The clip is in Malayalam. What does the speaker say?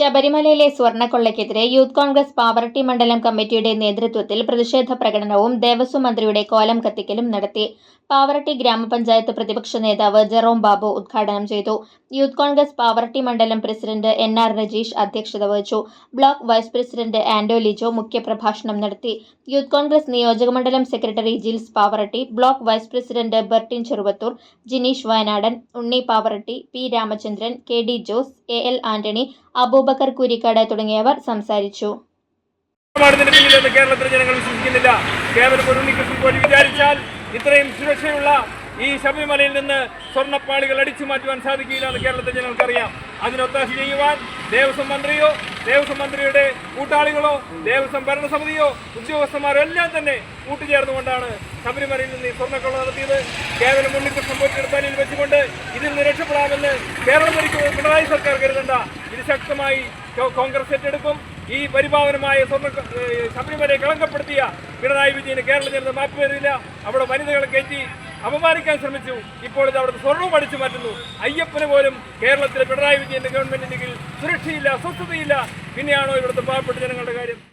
ശബരിമലയിലെ സ്വർണക്കൊള്ളയ്ക്കെതിരെ യൂത്ത് കോൺഗ്രസ് പാവറട്ടി മണ്ഡലം കമ്മിറ്റിയുടെ നേതൃത്വത്തിൽ പ്രതിഷേധ പ്രകടനവും ദേവസ്വം മന്ത്രിയുടെ കോലം കത്തിക്കലും നടത്തി. പാവറട്ടി ഗ്രാമപഞ്ചായത്ത് പ്രതിപക്ഷ നേതാവ് ജെറോം ബാബു ഉദ്ഘാടനം ചെയ്തു. യൂത്ത് കോൺഗ്രസ് പാവറട്ടി മണ്ഡലം പ്രസിഡന്റ് എൻ ആർ രജീഷ് അധ്യക്ഷത വഹിച്ചു. Block vice president Ando Lijo മുഖ്യപ്രഭാഷണം നടത്തി. യൂത്ത് കോൺഗ്രസ് നിയോജകമണ്ഡലം secretary Jils Pavaratty block vice president Bertin Cheruvathur Jineesh Wayanadan Unni Pavaratty P Ramachandran K D Jose A L Antony Aboobacker Kurikkad തുടങ്ങിയവർ സംസാരിച്ചു. ഇത്രയും സുരക്ഷയുള്ള ഈ ശബരിമലയിൽ നിന്ന് സ്വർണപ്പാളികൾ അടിച്ചു മാറ്റുവാൻ സാധിക്കില്ല എന്ന് കേരളത്തിൽ ജനങ്ങൾക്കറിയാം. അതിനൊത്താശ ചെയ്യുവാൻ ദേവസ്വം മന്ത്രിയോ ദേവസ്വം മന്ത്രിയുടെ കൂട്ടാളികളോ ദേവസ്വം ഭരണസമിതിയോ ഉദ്യോഗസ്ഥന്മാരോ എല്ലാം തന്നെ കൂട്ടുചേർന്നുകൊണ്ടാണ് ശബരിമലയിൽ നിന്ന് ഈ സ്വർണക്കൊള്ള നടത്തിയത്. കേവലം ഉണ്ണികൃഷ്ണൻ പോറ്റിയെടുത്താനിൽ പിണറായി സർക്കാർ കരുതണ്ട. ഇത് ശക്തമായി കോൺഗ്രസ് ഏറ്റെടുക്കും. ഈ പരിപാവനമായ സ്വർണ ശബരിമലയെ കളങ്കപ്പെടുത്തിയ പിണറായി വിജയന് കേരള ജനത മാപ്പ് വരില്ല അവിടെ വനിതകളെ കയറ്റി അപമാനിക്കാൻ ശ്രമിച്ചു. ഇപ്പോൾ ഇത് അവിടുത്തെ സ്വർണവും അടിച്ചു മാറ്റുന്നു. അയ്യപ്പന് പോലും കേരളത്തിലെ പിണറായി വിജയന്റെ ഗവൺമെന്റിന്റെ കീഴിൽ സുരക്ഷയില്ല സ്വസ്ഥതയില്ല പിന്നെയാണോ ഇവിടുത്തെ പാവപ്പെട്ട ജനങ്ങളുടെ കാര്യം?